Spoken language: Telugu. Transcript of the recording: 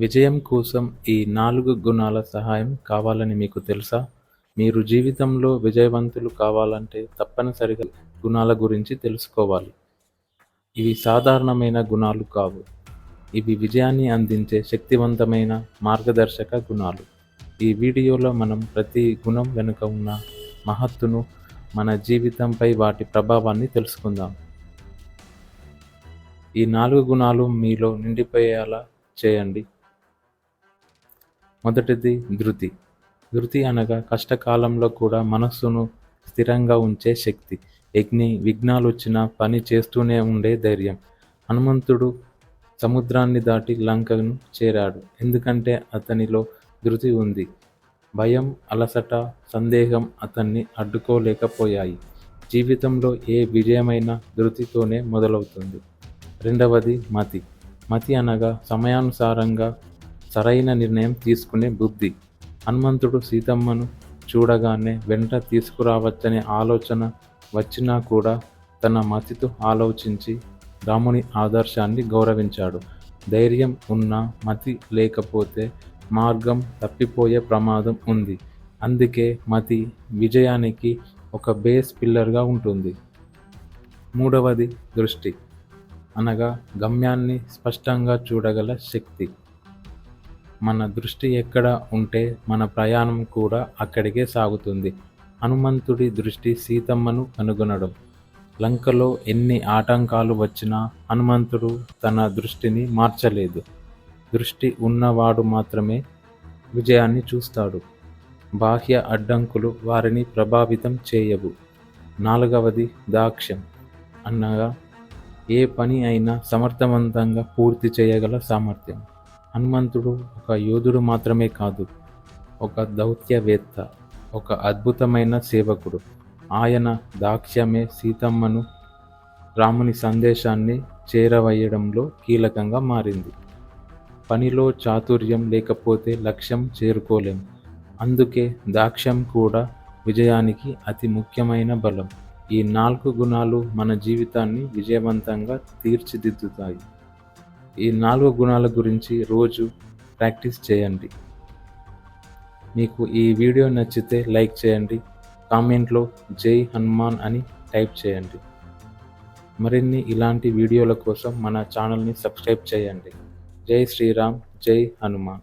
విజయం కోసం ఈ నాలుగు గుణాల సహాయం కావాలని మీకు తెలుసా? మీరు జీవితంలో విజయవంతులు కావాలంటే తప్పనిసరిగా గుణాల గురించి తెలుసుకోవాలి. ఇవి సాధారణమైన గుణాలు కావు. ఇవి విజయాన్ని అందించే శక్తివంతమైన మార్గదర్శక గుణాలు. ఈ వీడియోలో మనం ప్రతి గుణం వెనుక ఉన్న మహత్తును మన జీవితంపై వాటి ప్రభావాన్ని తెలుసుకుందాం. ఈ నాలుగు గుణాలు మీలో నిండిపోయేలా చేయండి. మొదటిది ధృతి. ధృతి అనగా కష్టకాలంలో కూడా మనస్సును స్థిరంగా ఉంచే శక్తి. యజ్ఞి విఘ్నాలు వచ్చినా పని చేస్తూనే ఉండే ధైర్యం. హనుమంతుడు సముద్రాన్ని దాటి లంకను చేరాడు. ఎందుకంటే అతనిలో ధృతి ఉంది. భయం అలసట సందేహం అతన్ని అడ్డుకోలేకపోయాయి. జీవితంలో ఏ విజయమైన ధృతితోనే మొదలవుతుంది. రెండవది మతి. మతి అనగా సమయానుసారంగా సరైన నిర్ణయం తీసుకునే బుద్ధి. హనుమంతుడు సీతమ్మను చూడగానే వెంట తీసుకురావచ్చనే ఆలోచన వచ్చినా కూడా తన మతితో ఆలోచించి రాముని ఆదర్శాన్ని గౌరవించాడు. ధైర్యం ఉన్న మతి లేకపోతే మార్గం తప్పిపోయే ప్రమాదం ఉంది. అందుకే మతి విజయానికి ఒక బేస్ పిల్లర్గా ఉంటుంది. మూడవది దృష్టి అనగా గమ్యాన్ని స్పష్టంగా చూడగల శక్తి. మన దృష్టి ఎక్కడ ఉంటే మన ప్రయాణం కూడా అక్కడికే సాగుతుంది. హనుమంతుడి దృష్టి సీతమ్మను కనుగొనడం. లంకలో ఎన్ని ఆటంకాలు వచ్చినా హనుమంతుడు తన దృష్టిని మార్చలేదు. దృష్టి ఉన్నవాడు మాత్రమే విజయాన్ని చూస్తాడు. బాహ్య అడ్డంకులు వారిని ప్రభావితం చేయవు. నాలుగవది దాక్ష్యం. అనగా ఏ పని అయినా సమర్థవంతంగా పూర్తి చేయగల సామర్థ్యం. హనుమంతుడు ఒక యోధుడు మాత్రమే కాదు ఒక దౌత్యవేత్త ఒక అద్భుతమైన సేవకుడు. ఆయన దాక్ష్యమే సీతమ్మను రాముని సందేశాన్ని చేరవేయడంలో కీలకంగా మారింది. పనిలో చాతుర్యం లేకపోతే లక్ష్యం చేరుకోలేం. అందుకే దాక్ష్యం కూడా విజయానికి అతి ముఖ్యమైన బలం. ఈ నాలుగు గుణాలు మన జీవితాన్ని విజయవంతంగా తీర్చిదిద్దుతాయి. ఈ నాలుగు గుణాల గురించి రోజు ప్రాక్టీస్ చేయండి. మీకు ఈ వీడియో నచ్చితే లైక్ చేయండి. కామెంట్లో జై హనుమాన్ అని టైప్ చేయండి. మరిన్ని ఇలాంటి వీడియోల కోసం మన ఛానల్ని సబ్స్క్రైబ్ చేయండి. జై శ్రీరామ్ జై హనుమాన్.